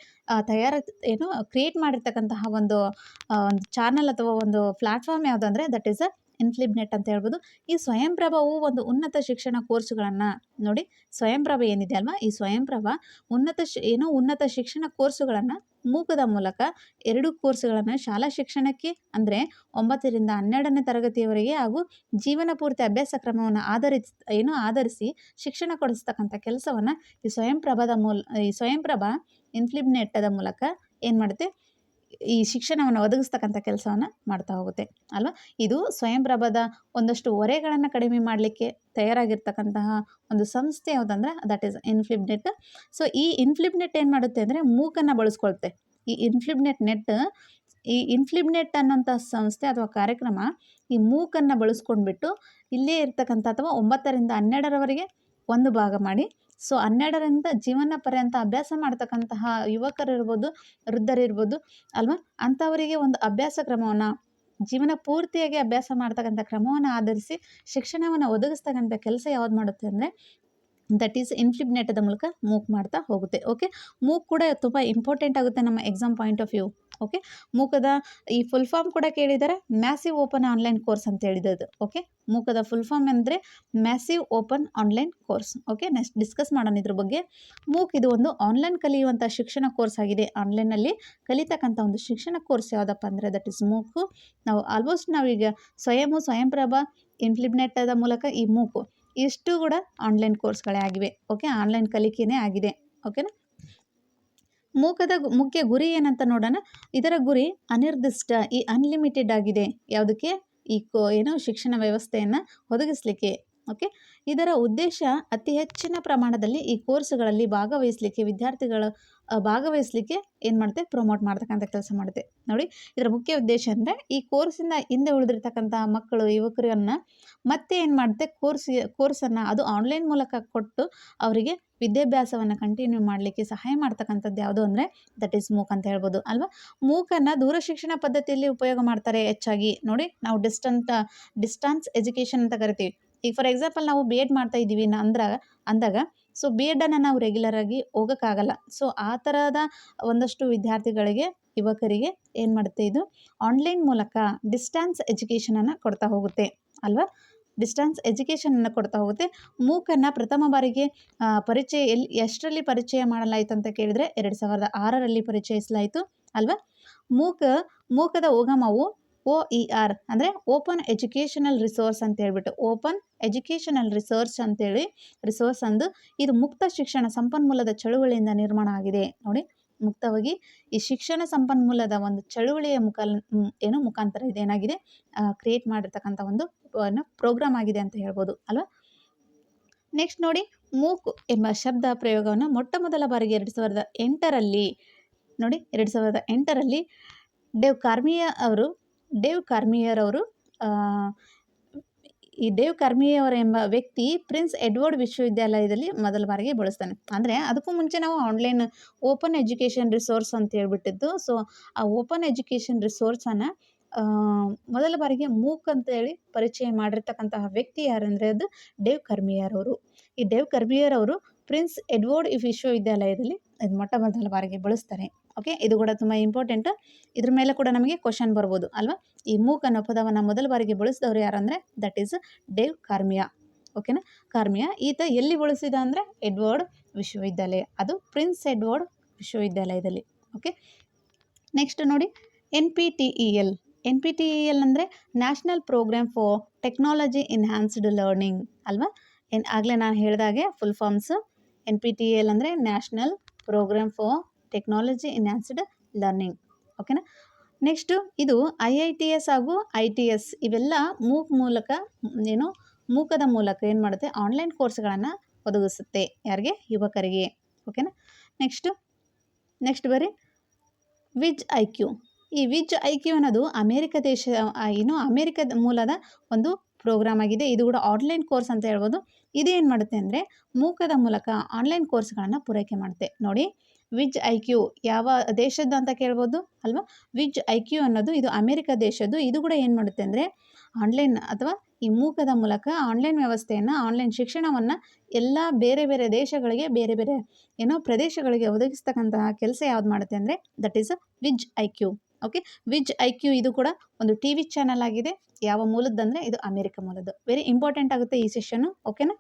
ತಯಾರ, ಏನು ಕ್ರಿಯೇಟ್ ಮಾಡಿರ್ತಕ್ಕಂತಹ ಒಂದು ಒಂದು ಚಾನಲ್ ಅಥವಾ ಒಂದು ಪ್ಲಾಟ್ಫಾರ್ಮ್ ಯಾವುದಂದರೆ ದಟ್ ಈಸ್ ಅ ಇನ್ಫ್ಲಿಬ್ನೆಟ್ ಅಂತ ಹೇಳ್ಬೋದು. ಈ ಸ್ವಯಂಪ್ರಭವು ಒಂದು ಉನ್ನತ ಶಿಕ್ಷಣ ಕೋರ್ಸುಗಳನ್ನು ನೋಡಿ, ಸ್ವಯಂಪ್ರಭ ಏನಿದೆ ಅಲ್ವಾ? ಈ ಸ್ವಯಂಪ್ರಭ ಉನ್ನತ ಏನೋ ಏನು ಉನ್ನತ ಶಿಕ್ಷಣ ಕೋರ್ಸುಗಳನ್ನು ಮೂಕದ ಮೂಲಕ ಎರಡು ಕೋರ್ಸ್ಗಳನ್ನು ಶಾಲಾ ಶಿಕ್ಷಣಕ್ಕೆ ಅಂದರೆ ಒಂಬತ್ತರಿಂದ ಹನ್ನೆರಡನೇ ತರಗತಿಯವರೆಗೆ ಹಾಗೂ ಜೀವನ ಪೂರ್ತಿ ಅಭ್ಯಾಸ ಕ್ರಮವನ್ನು ಆಧರಿಸಿ, ಏನು ಆಧರಿಸಿ ಶಿಕ್ಷಣ ಕೊಡಿಸ್ತಕ್ಕಂಥ ಕೆಲಸವನ್ನು ಈ ಸ್ವಯಂಪ್ರಭದ ಮೂಲ, ಈ ಸ್ವಯಂಪ್ರಭ ಇನ್ಫ್ಲಿಬ್ನೆಟ್ಟದ ಮೂಲಕ ಏನು ಮಾಡುತ್ತೆ? ಈ ಶಿಕ್ಷಣವನ್ನು ಒದಗಿಸ್ತಕ್ಕಂಥ ಕೆಲಸವನ್ನು ಮಾಡ್ತಾ ಹೋಗುತ್ತೆ, ಅಲ್ವಾ? ಇದು ಸ್ವಯಂಪ್ರಭದ ಒಂದಷ್ಟು ಹೊರೆಗಳನ್ನು ಕಡಿಮೆ ಮಾಡಲಿಕ್ಕೆ ತಯಾರಾಗಿರ್ತಕ್ಕಂತಹ ಒಂದು ಸಂಸ್ಥೆ ಯಾವುದಂದ್ರೆ ದಟ್ ಈಸ್ ಇನ್ಫ್ಲಿಬ್ನೆಟ್ ಸೊ ಈ ಇನ್ಫ್ಲಿಬ್ನೆಟ್ ಏನು ಮಾಡುತ್ತೆ ಅಂದರೆ ಮೂಕನ್ನು ಬಳಸ್ಕೊಳ್ತೆ. ಈ ಇನ್ಫ್ಲಿಬ್ನೆಟ್ ನೆಟ್ ಈ ಇನ್ಫ್ಲಿಬ್ನೆಟ್ ಅನ್ನೋಂಥ ಸಂಸ್ಥೆ ಅಥವಾ ಕಾರ್ಯಕ್ರಮ ಈ ಮೂಕನ್ನು ಬಳಸ್ಕೊಂಡ್ಬಿಟ್ಟು ಇಲ್ಲೇ ಇರ್ತಕ್ಕಂಥ ಅಥವಾ ಒಂಬತ್ತರಿಂದ ಹನ್ನೆರಡರವರೆಗೆ ಒಂದು ಭಾಗ ಮಾಡಿ ಸೊ ಹನ್ನೆರಡರಿಂದ ಜೀವನ ಪರ್ಯಂತ ಅಭ್ಯಾಸ ಮಾಡ್ತಕ್ಕಂತಹ ಯುವಕರಿರ್ಬೋದು ವೃದ್ಧರಿರ್ಬೋದು ಅಲ್ವಾ? ಅಂಥವರಿಗೆ ಒಂದು ಅಭ್ಯಾಸ ಕ್ರಮವನ್ನು, ಜೀವನ ಪೂರ್ತಿಯಾಗಿ ಅಭ್ಯಾಸ ಮಾಡ್ತಕ್ಕಂಥ ಕ್ರಮವನ್ನು ಆಧರಿಸಿ ಶಿಕ್ಷಣವನ್ನು ಒದಗಿಸ್ತಕ್ಕಂಥ ಕೆಲಸ ಯಾವ್ದು ಮಾಡುತ್ತೆ ಅಂದರೆ ದಟ್ ಈಸ್ ಇನ್ಫ್ಲಿಬ್ನೆಟದ ಮೂಲಕ ಮೂಕ್ ಮಾಡ್ತಾ ಹೋಗುತ್ತೆ. ಓಕೆ ಮೂಕ್ ಕೂಡ ತುಂಬ ಇಂಪಾರ್ಟೆಂಟ್ ಆಗುತ್ತೆ ನಮ್ಮ exam point of view okay ಮೂಕದ ಈ ಫುಲ್ ಫಾರ್ಮ್ ಕೂಡ ಕೇಳಿದ್ದಾರೆ ಮ್ಯಾಸಿವ್ ಓಪನ್ ಆನ್ಲೈನ್ ಕೋರ್ಸ್ ಅಂತ ಹೇಳಿದ್ದು ಓಕೆ ಮೂಕದ ಫುಲ್ ಫಾರ್ಮ್ ಅಂದರೆ massive open online course okay next discuss ಮಾಡೋಣ ಇದ್ರ ಬಗ್ಗೆ. ಮೂಕ್ ಇದು ಒಂದು ಆನ್ಲೈನ್ ಕಲಿಯುವಂಥ ಶಿಕ್ಷಣ ಕೋರ್ಸ್ ಆಗಿದೆ. ಆನ್ಲೈನಲ್ಲಿ ಕಲಿತಕ್ಕಂಥ ಒಂದು ಶಿಕ್ಷಣ ಕೋರ್ಸ್ ಯಾವುದಪ್ಪ ಅಂದರೆ ದಟ್ ಇಸ್ ಮೂಕು. ನಾವು ಆಲ್ಮೋಸ್ಟ್ ನಾವೀಗ ಸ್ವಯಂ, ಸ್ವಯಂಪ್ರಭ ಆದ ಮೂಲಕ ಈ ಮೂಕು, ಇಷ್ಟು ಕೂಡ ಆನ್ಲೈನ್ ಕೋರ್ಸ್ಗಳೇ ಆಗಿವೆ. ಓಕೆ ಆನ್ಲೈನ್ ಕಲಿಕೆಯೇ ಆಗಿದೆ. ಓಕೆನಾ ಮೂಕದ ಮುಖ್ಯ ಗುರಿ ಏನಂತ ನೋಡೋಣ. ಇದರ ಗುರಿ ಅನಿರ್ದಿಷ್ಟ, ಈ ಅನ್ಲಿಮಿಟೆಡ್ ಆಗಿದೆ. ಯಾವುದಕ್ಕೆ? ಈ ಕೋ, ಏನು ಶಿಕ್ಷಣ ವ್ಯವಸ್ಥೆಯನ್ನು ಒದಗಿಸಲಿಕ್ಕೆ. ಓಕೆ ಇದರ ಉದ್ದೇಶ ಅತಿ ಹೆಚ್ಚಿನ ಪ್ರಮಾಣದಲ್ಲಿ ಈ ಕೋರ್ಸ್ಗಳಲ್ಲಿ ಭಾಗವಹಿಸಲಿಕ್ಕೆ, ವಿದ್ಯಾರ್ಥಿಗಳು ಭಾಗವಹಿಸಲಿಕ್ಕೆ ಏನು ಮಾಡುತ್ತೆ? ಪ್ರಮೋಟ್ ಮಾಡ್ತಕ್ಕಂಥ ಕೆಲಸ ಮಾಡುತ್ತೆ. ನೋಡಿ, ಇದರ ಮುಖ್ಯ ಉದ್ದೇಶ ಅಂದರೆ ಈ ಕೋರ್ಸಿಂದ ಹಿಂದೆ ಉಳಿದಿರ್ತಕ್ಕಂಥ ಮಕ್ಕಳು, ಯುವಕರನ್ನು ಮತ್ತೆ ಏನು ಮಾಡುತ್ತೆ? ಕೋರ್ಸ್, ಕೋರ್ಸನ್ನು ಅದು ಆನ್ಲೈನ್ ಮೂಲಕ ಕೊಟ್ಟು ಅವರಿಗೆ ವಿದ್ಯಾಭ್ಯಾಸವನ್ನು ಕಂಟಿನ್ಯೂ ಮಾಡಲಿಕ್ಕೆ ಸಹಾಯ ಮಾಡ್ತಕ್ಕಂಥದ್ದು ಯಾವುದು ಅಂದರೆ ದಟ್ ಈಸ್ ಮೂಕ್ ಅಂತ ಹೇಳ್ಬೋದು, ಅಲ್ವಾ? ಮೂಕನ್ನು ದೂರ ಶಿಕ್ಷಣ ಪದ್ಧತಿಯಲ್ಲಿ ಉಪಯೋಗ ಮಾಡ್ತಾರೆ ಹೆಚ್ಚಾಗಿ. ನೋಡಿ, ನಾವು ಡಿಸ್ಟಂಟ್ ಡಿಸ್ಟಾನ್ಸ್ ಎಜುಕೇಷನ್ ಅಂತ ಕರಿತೀವಿ. ಈಗ ಫಾರ್ ಎಕ್ಸಾಂಪಲ್ ನಾವು ಬಿ ಎಡ್ ಮಾಡ್ತಾ ಇದ್ದೀವಿ ಅಂದ್ರೆ, ಅಂದಾಗ ಸೊ ಬಿ ಎಡನ್ನು ನಾವು ರೆಗ್ಯುಲರ್ ಆಗಿ ಹೋಗೋಕ್ಕಾಗಲ್ಲ. ಸೊ ಆ ಥರದ ಒಂದಷ್ಟು ವಿದ್ಯಾರ್ಥಿಗಳಿಗೆ, ಯುವಕರಿಗೆ ಏನು ಮಾಡುತ್ತೆ ಇದು? ಆನ್ಲೈನ್ ಮೂಲಕ ಡಿಸ್ಟ್ಯಾನ್ಸ್ ಎಜುಕೇಷನನ್ನು ಕೊಡ್ತಾ ಹೋಗುತ್ತೆ. ಅಲ್ವಾ? ಡಿಸ್ಟ್ಯಾನ್ಸ್ ಎಜುಕೇಷನನ್ನು ಕೊಡ್ತಾ ಹೋಗುತ್ತೆ. ಮೂಕನ್ನು ಪ್ರಥಮ ಬಾರಿಗೆ ಪರಿಚಯ ಎಲ್ಲಿ ಎಷ್ಟರಲ್ಲಿ ಪರಿಚಯ ಮಾಡಲಾಯಿತು ಅಂತ ಕೇಳಿದರೆ, ಎರಡು ಸಾವಿರದ ಆರರಲ್ಲಿ ಪರಿಚಯಿಸಲಾಯಿತು. ಅಲ್ವಾ? ಮೂಕ, ಮೂಕದ ಉಗಮವು ಒ ಇ ಆರ್ ಅಂದರೆ ಓಪನ್ ಎಜುಕೇಷನಲ್ ರಿಸೋರ್ಸ್ ಅಂತ ಹೇಳ್ಬಿಟ್ಟು ಓಪನ್ ಎಜುಕೇಷನಲ್ ರಿಸರ್ಚ್ ಅಂತೇಳಿ ರಿಸೋರ್ಸ್ ಅಂದು ಇದು ಮುಕ್ತ ಶಿಕ್ಷಣ ಸಂಪನ್ಮೂಲದ ಚಳುವಳಿಯಿಂದ ನಿರ್ಮಾಣ ಆಗಿದೆ. ನೋಡಿ, ಮುಕ್ತವಾಗಿ ಈ ಶಿಕ್ಷಣ ಸಂಪನ್ಮೂಲದ ಒಂದು ಚಳುವಳಿಯ ಮುಖ ಏನು ಮುಖಾಂತರ ಇದೇನಾಗಿದೆ ಕ್ರಿಯೇಟ್ ಮಾಡಿರ್ತಕ್ಕಂಥ ಒಂದು ಪ್ರೋಗ್ರಾಮ್ ಆಗಿದೆ ಅಂತ ಹೇಳ್ಬೋದು, ಅಲ್ವಾ? ನೆಕ್ಸ್ಟ್ ನೋಡಿ, ಮೂಕ್ ಎಂಬ ಶಬ್ದ ಪ್ರಯೋಗವನ್ನು ಮೊಟ್ಟ ಮೊದಲ ಬಾರಿಗೆ ಎರಡು ಸಾವಿರದ ಎಂಟರಲ್ಲಿ, ನೋಡಿ, ಎರಡು ಸಾವಿರದ ಎಂಟರಲ್ಲಿ, ಡೇವ್ ಕಾರ್ಮಿಯಾ ಅವರು ಡೇವ್ ಕಾರ್ಮಿಯರ್ ಅವರು ಈ ಡೇವ್ ಕರ್ಮಿಯವರ ಎಂಬ ವ್ಯಕ್ತಿ ಪ್ರಿನ್ಸ್ ಎಡ್ವರ್ಡ್ ವಿಶ್ವವಿದ್ಯಾಲಯದಲ್ಲಿ ಮೊದಲ ಬಾರಿಗೆ ಬಳಸ್ತಾನೆ. ಅಂದರೆ ಅದಕ್ಕೂ ಮುಂಚೆ ನಾವು ಆನ್ಲೈನ್ ಓಪನ್ ಎಜುಕೇಷನ್ ರಿಸೋರ್ಸ್ ಅಂತ ಹೇಳ್ಬಿಟ್ಟಿದ್ದು. ಸೊ, ಆ ಓಪನ್ ಎಜುಕೇಷನ್ ರಿಸೋರ್ಸನ್ನು ಮೊದಲ ಬಾರಿಗೆ ಮೂಕ್ ಅಂತೇಳಿ ಪರಿಚಯ ಮಾಡಿರ್ತಕ್ಕಂತಹ ವ್ಯಕ್ತಿ ಯಾರಂದರೆ ಅದು ಡೇವ್ ಕರ್ಮಿಯರ್ ಅವರು ಈ ಡೇವ್ ಕರ್ಮಿಯರ್ ಅವರು ಪ್ರಿನ್ಸ್ ಎಡ್ವರ್ಡ್ ವಿಶ್ವವಿದ್ಯಾಲಯದಲ್ಲಿ ಇದು ಮೊಟ್ಟ ಮೊದಲ ಬಾರಿಗೆ ಬಳಸ್ತಾರೆ. ಓಕೆ ಇದು ಕೂಡ ತುಂಬ ಇಂಪಾರ್ಟೆಂಟ್ ಇದ್ರ ಮೇಲೆ ಕೂಡ ನಮಗೆ ಕ್ವಶನ್ ಬರ್ಬೋದು, ಅಲ್ವಾ? ಈ ಮೂಕ್ ಅನ್ನೋ ಪದವನ್ನು ಮೊದಲ ಬಾರಿಗೆ ಬಳಸಿದವರು ಯಾರಂದರೆ ದಟ್ ಈಸ್ ಡೇವ್ ಕಾರ್ಮಿಯಾ ಓಕೆನಾ ಕಾರ್ಮಿಯಾ ಈತ ಎಲ್ಲಿ ಬಳಸಿದ ಅಂದರೆ, ಎಡ್ವರ್ಡ್ ವಿಶ್ವವಿದ್ಯಾಲಯ. ಅದು ಪ್ರಿನ್ಸ್ ಎಡ್ವರ್ಡ್ ವಿಶ್ವವಿದ್ಯಾಲಯದಲ್ಲಿ. ಓಕೆ ನೆಕ್ಸ್ಟ್ ನೋಡಿ N P T E L N P T E L ಅಂದರೆ national programme for technology enhanced learning ಅಲ್ವಾ? ಏನು ಆಗಲೇ ನಾನು ಹೇಳಿದಾಗೆ full forms N P T L ಅಂದರೆ national programme for technology enhanced learning ಓಕೆನಾ ನೆಕ್ಸ್ಟು ಇದು ಐ ಐ ಟಿ ಎಸ್ ಹಾಗೂ ಐ ಟಿ ಎಸ್ ಇವೆಲ್ಲ ಮೂಕ್ ಮೂಲಕ, ಏನು, ಮೂಕದ ಮೂಲಕ ಏನು ಮಾಡುತ್ತೆ? ಆನ್ಲೈನ್ ಕೋರ್ಸ್ಗಳನ್ನು ಒದಗಿಸುತ್ತೆ ಯಾರಿಗೆ? ಯುವಕರಿಗೆ. ಓಕೆನಾ ನೆಕ್ಸ್ಟು ನೆಕ್ಸ್ಟ್ ಬರೀ ವಿಜ್ ಐ ಕ್ಯೂ ಈ ವಿಜ್ ಐ ಕ್ಯೂ ಅನ್ನೋದು ಅಮೇರಿಕ ದೇಶ ಏನು, ಅಮೇರಿಕದ ಮೂಲದ ಒಂದು ಪ್ರೋಗ್ರಾಮ್ ಆಗಿದೆ. ಇದು ಕೂಡ ಆನ್ಲೈನ್ ಕೋರ್ಸ್ ಅಂತ ಹೇಳ್ಬೋದು. ಇದು ಏನು ಮಾಡುತ್ತೆ ಅಂದರೆ ಮೂಕದ ಮೂಲಕ ಆನ್ಲೈನ್ ಕೋರ್ಸ್ಗಳನ್ನು ಪೂರೈಕೆ ಮಾಡುತ್ತೆ. ನೋಡಿ, ವಿಜ್ ಐ ಕ್ಯೂ ಯಾವ ದೇಶದ್ದು ಅಂತ ಕೇಳ್ಬೋದು ಅಲ್ವಾ? ವಿಜ್ ಐ ಕ್ಯೂ ಅನ್ನೋದು ಇದು ಅಮೇರಿಕ ದೇಶದ್ದು. ಇದು ಕೂಡ ಏನು ಮಾಡುತ್ತೆ ಅಂದರೆ ಆನ್ಲೈನ್ ಅಥವಾ ಈ ಮೂಕದ ಮೂಲಕ ಆನ್ಲೈನ್ ವ್ಯವಸ್ಥೆಯನ್ನು ಆನ್ಲೈನ್ ಶಿಕ್ಷಣವನ್ನು ಎಲ್ಲ ಬೇರೆ ಬೇರೆ ದೇಶಗಳಿಗೆ, ಬೇರೆ ಬೇರೆ ಏನೋ ಪ್ರದೇಶಗಳಿಗೆ ಒದಗಿಸ್ತಕ್ಕಂತಹ ಕೆಲಸ ಯಾವ್ದು ಮಾಡುತ್ತೆ ಅಂದರೆ that is Wiz I Q. Okay Wiz I Q ಇದು ಕೂಡ ಒಂದು ಟಿ ವಿ ಚಾನಲ್ ಆಗಿದೆ. ಯಾವ ಮೂಲದ್ದು ಅಂದರೆ ಇದು ಅಮೇರಿಕ ಮೂಲದ್ದು. ವೆರಿ ಇಂಪಾರ್ಟೆಂಟ್ ಆಗುತ್ತೆ ಈ ಸೆಷನ್ನು ಓಕೆನಾ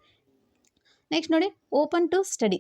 ನೆಕ್ಸ್ಟ್ ನೋಡಿ open to study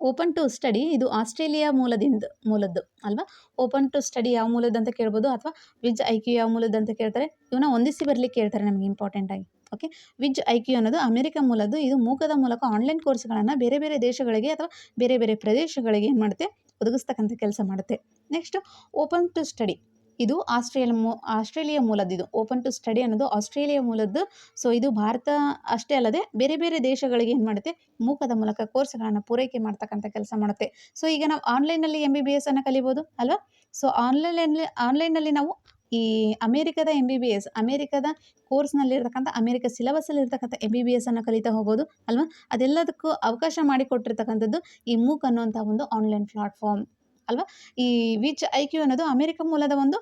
open to study ಇದು ಆಸ್ಟ್ರೇಲಿಯಾ ಮೂಲದಿಂದ, ಮೂಲದ್ದು, ಅಲ್ವಾ? ಓಪನ್ ಟು ಸ್ಟಡಿ ಯಾವ ಮೂಲದ್ದು ಅಂತ ಕೇಳ್ಬೋದು ಅಥವಾ ವಿಜ್ ಐ ಕ್ಯೂ ಯಾವ ಮೂಲದ್ದು ಅಂತ ಕೇಳ್ತಾರೆ? ಇವನ್ನ ಹೊಂದಿಸಿ ಬರಲಿಕ್ಕೆ ಕೇಳ್ತಾರೆ ನಮಗೆ ಇಂಪಾರ್ಟೆಂಟ್ ಆಗಿ ಓಕೆ ವಿಜ್ ಐ ಕ್ಯೂ ಅನ್ನೋದು ಅಮೆರಿಕ ಮೂಲದ್ದು, ಇದು ಮೂಕದ ಮೂಲಕ ಆನ್ಲೈನ್ ಕೋರ್ಸ್ಗಳನ್ನು ಬೇರೆ ಬೇರೆ ದೇಶಗಳಿಗೆ ಅಥವಾ ಬೇರೆ ಬೇರೆ ಪ್ರದೇಶಗಳಿಗೆ ಏನು ಮಾಡುತ್ತೆ? ಒದಗಿಸ್ತಕ್ಕಂಥ ಕೆಲಸ ಮಾಡುತ್ತೆ. ನೆಕ್ಸ್ಟ್ ಓಪನ್ ಟು ಸ್ಟಡಿ ಇದು ಆಸ್ಟ್ರೇಲಿಯಾ ಮೂ, ಆಸ್ಟ್ರೇಲಿಯಾ ಮೂಲದ್ದು. ಇದು ಓಪನ್ ಟು ಸ್ಟಡಿ ಅನ್ನೋದು ಆಸ್ಟ್ರೇಲಿಯಾ ಮೂಲದ್ದು. ಸೊ ಇದು ಭಾರತ ಅಷ್ಟೇ ಅಲ್ಲದೆ ಬೇರೆ ಬೇರೆ ದೇಶಗಳಿಗೆ ಏನು ಮಾಡುತ್ತೆ? ಮೂಕದ ಮೂಲಕ ಕೋರ್ಸ್ಗಳನ್ನು ಪೂರೈಕೆ ಮಾಡ್ತಕ್ಕಂಥ ಕೆಲಸ ಮಾಡುತ್ತೆ. ಸೊ ಈಗ ನಾವು ಆನ್ಲೈನಲ್ಲಿ ಎಂ ಬಿ ಬಿ ಎಸ್ ಅನ್ನು ಕಲಿಬೋದು ಅಲ್ವಾ? ಸೊ ಆನ್ಲೈನಲ್ಲಿ ಆನ್ಲೈನಲ್ಲಿ ನಾವು ಈ ಅಮೇರಿಕದ ಎಂ ಬಿ ಬಿ ಎಸ್ ಅಮೇರಿಕದ ಕೋರ್ಸ್ನಲ್ಲಿರ್ತಕ್ಕಂಥ, ಅಮೇರಿಕ ಸಿಲೆಬಸ್ಸಲ್ಲಿರ್ತಕ್ಕಂಥ ಎಂ ಬಿ ಬಿ ಎಸ್ ಅನ್ನು ಕಲಿತಾ ಹೋಗೋದು ಅಲ್ವಾ? ಅದೆಲ್ಲದಕ್ಕೂ ಅವಕಾಶ ಮಾಡಿಕೊಟ್ಟಿರ್ತಕ್ಕಂಥದ್ದು ಈ ಮೂಕ್ ಅನ್ನುವಂಥ ಒಂದು ಆನ್ಲೈನ್ ಪ್ಲಾಟ್ಫಾರ್ಮ್ ಅಲ್ವಾ? ಈ ವಿಚ್ ಐ ಕ್ಯೂ ಅನ್ನೋದು ಅಮೇರಿಕ ಮೂಲದ ಒಂದು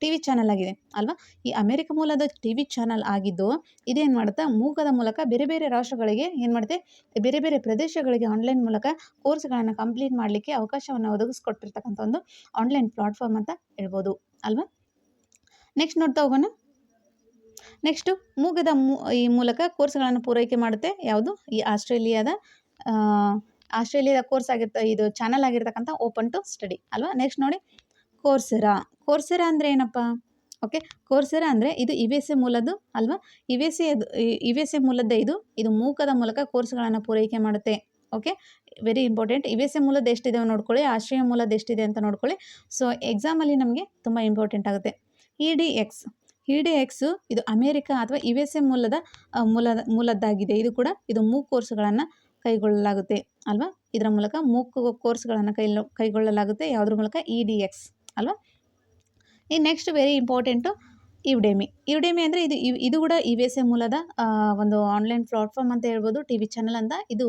ಟಿ ವಿ ಚಾನಲ್ ಆಗಿದೆ, ಅಲ್ವಾ? ಈ ಅಮೇರಿಕ ಮೂಲದ ಟಿ ವಿ ಚಾನಲ್ ಆಗಿದ್ದು, ಇದೇನು ಮಾಡುತ್ತೆ? ಮೂಕದ ಮೂಲಕ ಬೇರೆ ಬೇರೆ ರಾಷ್ಟ್ರಗಳಿಗೆ ಏನು ಮಾಡುತ್ತೆ? ಬೇರೆ ಬೇರೆ ಪ್ರದೇಶಗಳಿಗೆ ಆನ್ಲೈನ್ ಮೂಲಕ ಕೋರ್ಸ್ಗಳನ್ನು ಕಂಪ್ಲೀಟ್ ಮಾಡಲಿಕ್ಕೆ ಅವಕಾಶವನ್ನು ಒದಗಿಸ್ಕೊಟ್ಟಿರ್ತಕ್ಕಂಥ ಒಂದು ಆನ್ಲೈನ್ ಪ್ಲಾಟ್ಫಾರ್ಮ್ ಅಂತ ಹೇಳ್ಬೋದು, ಅಲ್ವಾ? ನೆಕ್ಸ್ಟ್ ನೋಡ್ತಾ ಹೋಗೋಣ. ನೆಕ್ಸ್ಟು ಮೂಗದ ಮೂ, ಈ ಮೂಲಕ ಕೋರ್ಸ್ಗಳನ್ನು ಪೂರೈಕೆ ಮಾಡುತ್ತೆ, ಯಾವುದು? ಈ ಆಸ್ಟ್ರೇಲಿಯಾದ ಆಸ್ಟ್ರೇಲಿಯಾದ ಕೋರ್ಸ್ ಆಗಿರ್ತ, ಇದು ಚಾನಲ್ ಆಗಿರ್ತಕ್ಕಂಥ ಓಪನ್ ಟು ಸ್ಟಡಿ ಅಲ್ವಾ? ನೆಕ್ಸ್ಟ್ ನೋಡಿ ಕೋರ್ಸೆರಾ ಕೋರ್ಸೆರಾ ಅಂದರೆ ಏನಪ್ಪ? ಓಕೆ ಕೋರ್ಸೆರಾ ಅಂದರೆ ಇದು ಇ ವಿ ಎಸ್ ಎ ಮೂಲದ್ದು ಅಲ್ವಾ? ಇ ವಿ ಎಸ್ ಎದು ಇ ವಿ ಎಸ್ ಎ ಮೂಲದ್ದೇ ಇದು ಇದು ಮೂಕದ ಮೂಲಕ ಕೋರ್ಸ್ಗಳನ್ನು ಪೂರೈಕೆ ಮಾಡುತ್ತೆ. Okay very important E V S A ಮೂಲದ ಎಷ್ಟಿದೆ ನೋಡ್ಕೊಳ್ಳಿ, ಆಶ್ರಯ ಮೂಲದ ಎಷ್ಟಿದೆ ಅಂತ ನೋಡ್ಕೊಳ್ಳಿ. ಸೊ ಎಕ್ಸಾಮಲ್ಲಿ ನಮಗೆ ತುಂಬ ಇಂಪಾರ್ಟೆಂಟ್ ಆಗುತ್ತೆ. E D X E D X ಇದು ಅಮೇರಿಕಾ ಅಥವಾ ಯು ಎಸ್ ಎ ಮೂಲದ ಮೂಲದ, ಮೂಲದ್ದಾಗಿದೆ. ಇದು ಕೂಡ, ಇದು ಮೂಕ್ ಕೋರ್ಸ್ಗಳನ್ನು ಕೈಗೊಳ್ಳಲಾಗುತ್ತೆ. ಅಲ್ವಾ? ಇದರ ಮೂಲಕ ಮೂಕ್ ಕೋರ್ಸ್ಗಳನ್ನು ಕೈ ಕೈಗೊಳ್ಳಲಾಗುತ್ತೆ. ಯಾವುದ್ರ ಮೂಲಕ? E D X. ಅಲ್ವಾ? ಈ next very important Udemy Udemy ಅಂದರೆ ಇದು ಇದು ಕೂಡ ಇ ವಿ ಎಸ್ ಎ ಮೂಲದ ಒಂದು ಆನ್ಲೈನ್ ಪ್ಲಾಟ್ಫಾರ್ಮ್ ಅಂತ ಹೇಳ್ಬೋದು, ಟಿ ವಿ ಚಾನಲ್ ಅಂತ. ಇದು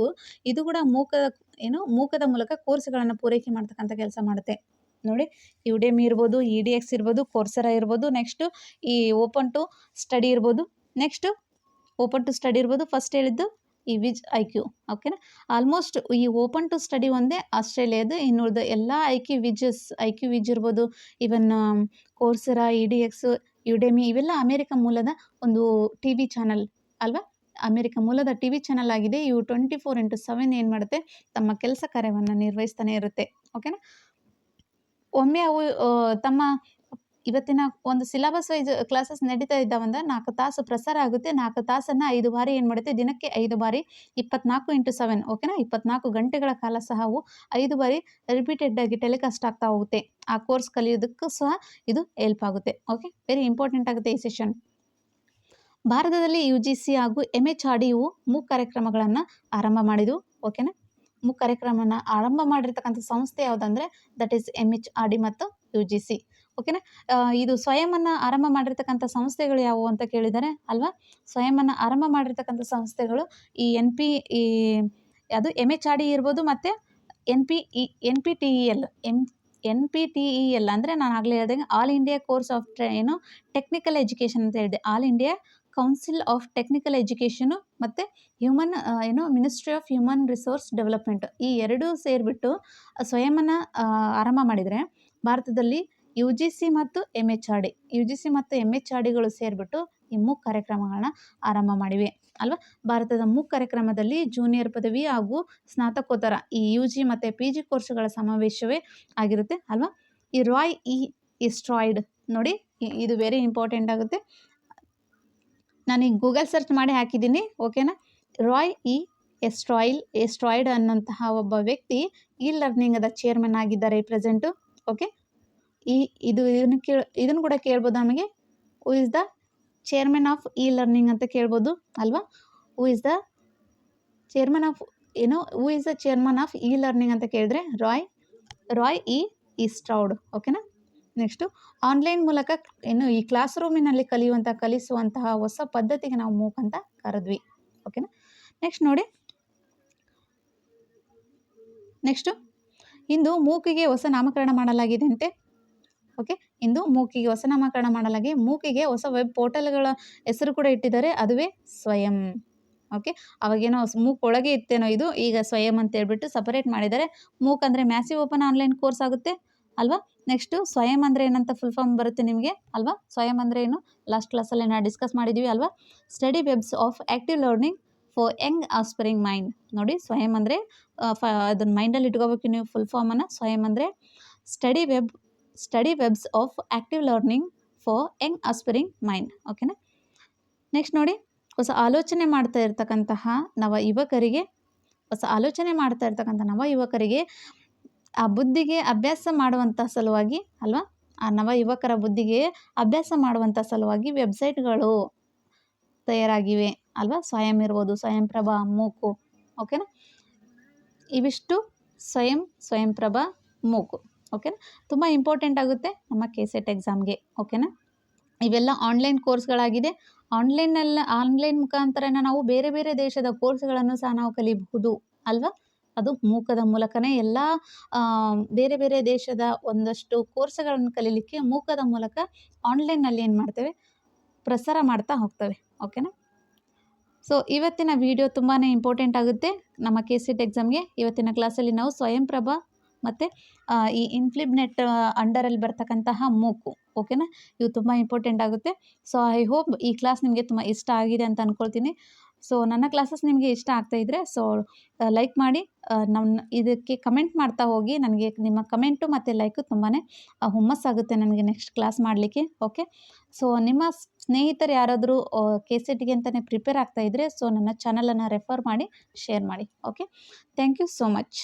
ಇದು ಕೂಡ ಮೂಕದ ಏನು, ಮೂಕದ ಮೂಲಕ ಕೋರ್ಸ್ಗಳನ್ನು ಪೂರೈಕೆ ಮಾಡ್ತಕ್ಕಂಥ ಕೆಲಸ ಮಾಡುತ್ತೆ. ನೋಡಿ, ಯುಡೆಮಿ ಇರ್ಬೋದು, ಇ ಡಿ ಎಕ್ಸ್ ಇರ್ಬೋದು, ಕೋರ್ಸರ ಇರ್ಬೋದು, ನೆಕ್ಸ್ಟು ಈ ಓಪನ್ ಟು ಸ್ಟಡಿ ಇರ್ಬೋದು. ನೆಕ್ಸ್ಟು ಓಪನ್ ಟು ಸ್ಟಡಿ ಇರ್ಬೋದು. ಫಸ್ಟ್ ಹೇಳಿದ್ದು ಈ ವಿಜ್ ಐ ಕ್ಯೂ ಓಕೆನಾ ಆಲ್ಮೋಸ್ಟ್ ಈ ಓಪನ್ ಟು ಸ್ಟಡಿ ಒಂದೇ, ಆಸ್ಟ್ರೇಲಿಯಾದ, ಇನ್ನುಳಿದ ಎಲ್ಲ ಐ ಕ್ಯೂ ವಿಜಸ್ ಐ ಕ್ಯೂ ವಿಜ್ ಇರ್ಬೋದು even Coursera E D X Udemy ಇವೆಲ್ಲ ಅಮೇರಿಕ ಮೂಲದ ಒಂದು ಟಿ ವಿ ಚಾನಲ್ ಅಲ್ವಾ? ಅಮೇರಿಕ ಮೂಲದ ಟಿ ವಿ ಚಾನಲ್ ಆಗಿದೆ, ಇವು ಟ್ವೆಂಟಿ ಫೋರ್ ಇಂಟು ಸೆವೆನ್ ಏನು ಮಾಡುತ್ತೆ? ತಮ್ಮ ಕೆಲಸ ಕಾರ್ಯವನ್ನು ನಿರ್ವಹಿಸ್ತಾನೆ ಇರುತ್ತೆ ಓಕೆನಾ ಒಮ್ಮೆ ಅವು ತಮ್ಮ ಇವತ್ತಿನ ಒಂದು ಸಿಲೆಬಸ್ ವೈಸ್ ಕ್ಲಾಸಸ್ ನಡೀತಾ ಇದ್ದಾವಂದ್ರೆ ನಾಲ್ಕು ತಾಸು ಪ್ರಸಾರ ಆಗುತ್ತೆ. ನಾಲ್ಕು ತಾಸನ್ನು ಐದು ಬಾರಿ ಏನು ಮಾಡುತ್ತೆ? ದಿನಕ್ಕೆ ಐದು ಬಾರಿ ಇಪ್ಪತ್ನಾಲ್ಕು ಇಂಟು ಸೆವೆನ್ ಓಕೆನಾ ಇಪ್ಪತ್ನಾಲ್ಕು ಗಂಟೆಗಳ ಕಾಲ ಸಹ ಐದು ಬಾರಿ ರಿಪೀಟೆಡ್ ಆಗಿ ಟೆಲಿಕಾಸ್ಟ್ ಆಗ್ತಾ ಹೋಗುತ್ತೆ. ಆ ಕೋರ್ಸ್ ಕಲಿಯೋದಕ್ಕೂ ಸಹ ಇದು ಹೆಲ್ಪ್ ಆಗುತ್ತೆ ಓಕೆ ವೆರಿ ಇಂಪಾರ್ಟೆಂಟ್ ಆಗುತ್ತೆ ಈ ಸೆಷನ್ ಭಾರತದಲ್ಲಿ ಯು ಜಿ ಸಿ ಹಾಗೂ M H R D U MOOC ಕಾರ್ಯಕ್ರಮಗಳನ್ನು ಆರಂಭ ಮಾಡಿದವು ಓಕೆನಾ ಮೂಕ್ ಕಾರ್ಯಕ್ರಮನ ಆರಂಭ ಮಾಡಿರ್ತಕ್ಕಂಥ ಸಂಸ್ಥೆ ಯಾವುದಂದ್ರೆ that is M H R D ಮತ್ತು ಯು ಜಿ ಸಿ ಓಕೆನಾ? ಇದು ಸ್ವಯಂನ್ನು ಆರಂಭ ಮಾಡಿರ್ತಕ್ಕಂಥ ಸಂಸ್ಥೆಗಳು ಯಾವುವು ಅಂತ ಕೇಳಿದ್ದಾರೆ ಅಲ್ವಾ? ಸ್ವಯಂನ್ನು ಆರಂಭ ಮಾಡಿರ್ತಕ್ಕಂಥ ಸಂಸ್ಥೆಗಳು ಈ ಎನ್ ಪಿ ಈ ಅದು ಎಂ ಎಚ್ ಆರ್ ಡಿ ಇರ್ಬೋದು ಮತ್ತು N P E, N P T E L M N P T E L ಅಂದರೆ ನಾನು ಆಗಲೇ ಹೇಳಿದಂಗೆ ಆಲ್ ಇಂಡಿಯಾ ಕೋರ್ಸ್ ಆಫ್ ಏನು ಟೆಕ್ನಿಕಲ್ ಎಜುಕೇಷನ್ ಅಂತ ಹೇಳಿದೆ. All India council of technical education ಮತ್ತು ಹ್ಯೂಮನ್ ಏನು ministry of human resource development ಈ ಎರಡೂ ಸೇರಿಬಿಟ್ಟು ಸ್ವಯಂನ ಆರಂಭ ಮಾಡಿದರೆ ಭಾರತದಲ್ಲಿ ಯು ಜಿ ಸಿ ಮತ್ತು M H R D. U G C ಮತ್ತು ಎಂ ಎಚ್ ಆರ್ ಡಿಗಳು ಸೇರಿಬಿಟ್ಟು ಈ ಮೂಕ್ ಕಾರ್ಯಕ್ರಮಗಳನ್ನ ಆರಂಭ ಮಾಡಿವೆ. ಅಲ್ವಾ? ಭಾರತದ ಮೂಕ್ ಕಾರ್ಯಕ್ರಮದಲ್ಲಿ ಜೂನಿಯರ್ ಪದವಿ ಹಾಗೂ ಸ್ನಾತಕೋತ್ತರ ಈ ಯು ಜಿ ಮತ್ತು ಪಿ ಜಿ ಕೋರ್ಸ್ಗಳ ಸಮಾವೇಶವೇ ಆಗಿರುತ್ತೆ. ಅಲ್ವಾ? ಈ ರಾಯ್ ಇ ಇಸ್ಟ್ರಾಯ್ಡ್ ನೋಡಿ ಇದು ವೆರಿ ಇಂಪಾರ್ಟೆಂಟ್ ಆಗುತ್ತೆ. ನಾನು ಈಗ ಗೂಗಲ್ ಸರ್ಚ್ ಮಾಡಿ ಹಾಕಿದ್ದೀನಿ ಓಕೆನಾ ರಾಯ್ ಇ ಎಸ್ಟ್ರಾಯ್ಲ್, ಎಸ್ಟ್ರಾಯ್ಡ್ ಅನ್ನೋಂತಹ ಒಬ್ಬ ವ್ಯಕ್ತಿ ಈ ಲರ್ನಿಂಗದ ಚೇರ್ಮನ್ ಆಗಿದ್ದಾರೆ ಪ್ರೆಸೆಂಟು ಓಕೆ ಈ, ಇದು ಇದನ್ನು ಕೇಳ, ಇದನ್ನು ಕೂಡ ಕೇಳ್ಬೋದು ನಮಗೆ. Who is the chairman of E learning ಅಂತ ಕೇಳ್ಬೋದು, ಅಲ್ವಾ? Who is the chairman of ಏನು who is the chairman of E learning ಅಂತ ಕೇಳಿದ್ರೆ ರಾಯ್ ರಾಯ್ ಇ ಇಸ್ಟ್ರೌಡ್ ಓಕೆನಾ ನೆಕ್ಸ್ಟು ಆನ್ಲೈನ್ ಮೂಲಕ ಏನು ಈ ಕ್ಲಾಸ್ ರೂಮಿನಲ್ಲಿ ಕಲಿಯುವಂಥ, ಕಲಿಸುವಂತಹ ಹೊಸ ಪದ್ಧತಿಗೆ ನಾವು ಮೂಕ್ ಅಂತ ಕರೆದ್ವಿ ಓಕೆನಾ ನೆಕ್ಸ್ಟ್ ನೋಡಿ. ನೆಕ್ಸ್ಟು ಇಂದು ಮೂಕಿಗೆ ಹೊಸ ನಾಮಕರಣ ಮಾಡಲಾಗಿದೆ ಅಂತೆ ಓಕೆ ಇಂದು ಮೂಕಿಗೆ ಹೊಸ ನಾಮಕರಣ ಮಾಡಲಾಗಿ, ಮೂಕಿಗೆ ಹೊಸ ವೆಬ್ ಪೋರ್ಟಲ್ಗಳ ಹೆಸರು ಕೂಡ ಇಟ್ಟಿದ್ದಾರೆ, ಅದುವೇ ಸ್ವಯಂ. ಓಕೆ ಅವಾಗೇನೋ ಮೂಕ್ ಒಳಗೆ ಇತ್ತೇನೋ ಇದು, ಈಗ ಸ್ವಯಂ ಅಂತ ಹೇಳ್ಬಿಟ್ಟು ಸಪರೇಟ್ ಮಾಡಿದ್ದಾರೆ. ಮೂಕ್ ಅಂದರೆ ಮ್ಯಾಸಿವ್ ಓಪನ್ ಆನ್ಲೈನ್ ಕೋರ್ಸ್ ಆಗುತ್ತೆ, ಅಲ್ವಾ? ನೆಕ್ಸ್ಟು ಸ್ವಯಂ ಅಂದರೆ ಏನಂತ ಫುಲ್ ಫಾರ್ಮ್ ಬರುತ್ತೆ ನಿಮಗೆ, ಅಲ್ವಾ? ಸ್ವಯಂ ಅಂದರೆ ಏನು? ಲಾಸ್ಟ್ ಕ್ಲಾಸಲ್ಲಿ ನಾವು ಡಿಸ್ಕಸ್ ಮಾಡಿದ್ವಿ, ಅಲ್ವಾ? Study webs of active learning for young aspiring mind ನೋಡಿ, ಸ್ವಯಂ ಅಂದರೆ ಫ, ಅದನ್ನು ಮೈಂಡಲ್ಲಿ ಇಟ್ಕೋಬೇಕು ನೀವು ಫುಲ್ ಫಾರ್ಮನ್ನು ಸ್ವಯಂ ಅಂದರೆ study web study webs of active learning for young aspiring mind ಓಕೆನಾ ನೆಕ್ಸ್ಟ್ ನೋಡಿ, ಹೊಸ ಆಲೋಚನೆ ಮಾಡ್ತಾ ಇರ್ತಕ್ಕಂತಹ ನವ ಯುವಕರಿಗೆ, ಹೊಸ ಆಲೋಚನೆ ಮಾಡ್ತಾ ಇರ್ತಕ್ಕಂಥ ನವ ಯುವಕರಿಗೆ ಆ ಬುದ್ಧಿಗೆ ಅಭ್ಯಾಸ ಮಾಡುವಂಥ ಸಲುವಾಗಿ ಅಲ್ವಾ? ಆ ನವ ಯುವಕರ ಬುದ್ಧಿಗೆ ಅಭ್ಯಾಸ ಮಾಡುವಂಥ ಸಲುವಾಗಿ ವೆಬ್ಸೈಟ್ಗಳು ತಯಾರಾಗಿವೆ ಅಲ್ವಾ? ಸ್ವಯಂ ಇರ್ಬೋದು, ಸ್ವಯಂ ಪ್ರಭಾ, ಮೂಕು. ಓಕೆನಾ ಇವಿಷ್ಟು ಸ್ವಯಂ ಸ್ವಯಂ ಪ್ರಭಾ, ಮೂಕು. ಓಕೆನಾ? ತುಂಬ ಇಂಪಾರ್ಟೆಂಟ್ ಆಗುತ್ತೆ ನಮ್ಮ ಕೆ ಸೆಟ್ ಎಕ್ಸಾಮ್ಗೆ ಓಕೆನಾ? ಇವೆಲ್ಲ ಆನ್ಲೈನ್ ಕೋರ್ಸ್ಗಳಾಗಿದೆ ಆನ್ಲೈನಲ್ಲ ಆನ್ಲೈನ್ ಮುಖಾಂತರನ ನಾವು ಬೇರೆ ಬೇರೆ ದೇಶದ ಕೋರ್ಸ್ಗಳನ್ನು ಸಹ ನಾವು ಕಲಿಬಹುದು, ಅಲ್ವಾ? ಅದು ಮೂಕದ ಮೂಲಕನೇ ಎಲ್ಲ ಬೇರೆ ಬೇರೆ ದೇಶದ ಒಂದಷ್ಟು ಕೋರ್ಸ್ಗಳನ್ನು ಕಲೀಲಿಕ್ಕೆ ಮೂಕದ ಮೂಲಕ ಆನ್ಲೈನಲ್ಲಿ ಏನು ಮಾಡ್ತೇವೆ? ಪ್ರಸಾರ ಮಾಡ್ತಾ ಹೋಗ್ತವೆ, ಓಕೆನಾ? ಸೊ ಇವತ್ತಿನ ವಿಡಿಯೋ ತುಂಬಾ ಇಂಪಾರ್ಟೆಂಟ್ ಆಗುತ್ತೆ. ನಮ್ಮ ಕೆ ಸಿಟ್ ಎಕ್ಸಾಮ್ಗೆ ಇವತ್ತಿನ ಕ್ಲಾಸಲ್ಲಿ ನಾವು ಸ್ವಯಂ ಪ್ರಭಾ ಮತ್ತು ಈ ಇನ್ಫ್ಲಿಬ್ನೆಟ್ ಅಂಡರಲ್ಲಿ ಬರ್ತಕ್ಕಂತಹ ಮೂಕು ಓಕೆನಾ ಇವು ತುಂಬ ಇಂಪಾರ್ಟೆಂಟ್ ಆಗುತ್ತೆ. ಸೊ ಐ ಹೋಪ್ ಈ ಕ್ಲಾಸ್ ನಿಮಗೆ ತುಂಬ ಇಷ್ಟ ಆಗಿದೆ ಅಂತ ಅಂದ್ಕೊಳ್ತೀನಿ ಸೊ ನನ್ನ ಕ್ಲಾಸಸ್ ನಿಮಗೆ ಇಷ್ಟ ಆಗ್ತಾ ಇದ್ದರೆ ಸೊ ಲೈಕ್ ಮಾಡಿ ನನ್ನ ಇದಕ್ಕೆ ಕಮೆಂಟ್ ಮಾಡ್ತಾ ಹೋಗಿ. ನನಗೆ ನಿಮ್ಮ ಕಮೆಂಟು ಮತ್ತು ಲೈಕು ತುಂಬಾ ಹುಮ್ಮಸ್ಸಾಗುತ್ತೆ ನನಗೆ ನೆಕ್ಸ್ಟ್ ಕ್ಲಾಸ್ ಮಾಡಲಿಕ್ಕೆ ಓಕೆ ಸೊ ನಿಮ್ಮ ಸ್ನೇಹಿತರು ಯಾರಾದರೂ ಕೆ ಸೆಟ್ಗೆ ಅಂತಲೇ ಪ್ರಿಪೇರ್ ಆಗ್ತಾ ಇದ್ದರೆ ಸೊ ನನ್ನ ಚಾನಲನ್ನು ರೆಫರ್ ಮಾಡಿ ಶೇರ್ ಮಾಡಿ okay thank you so much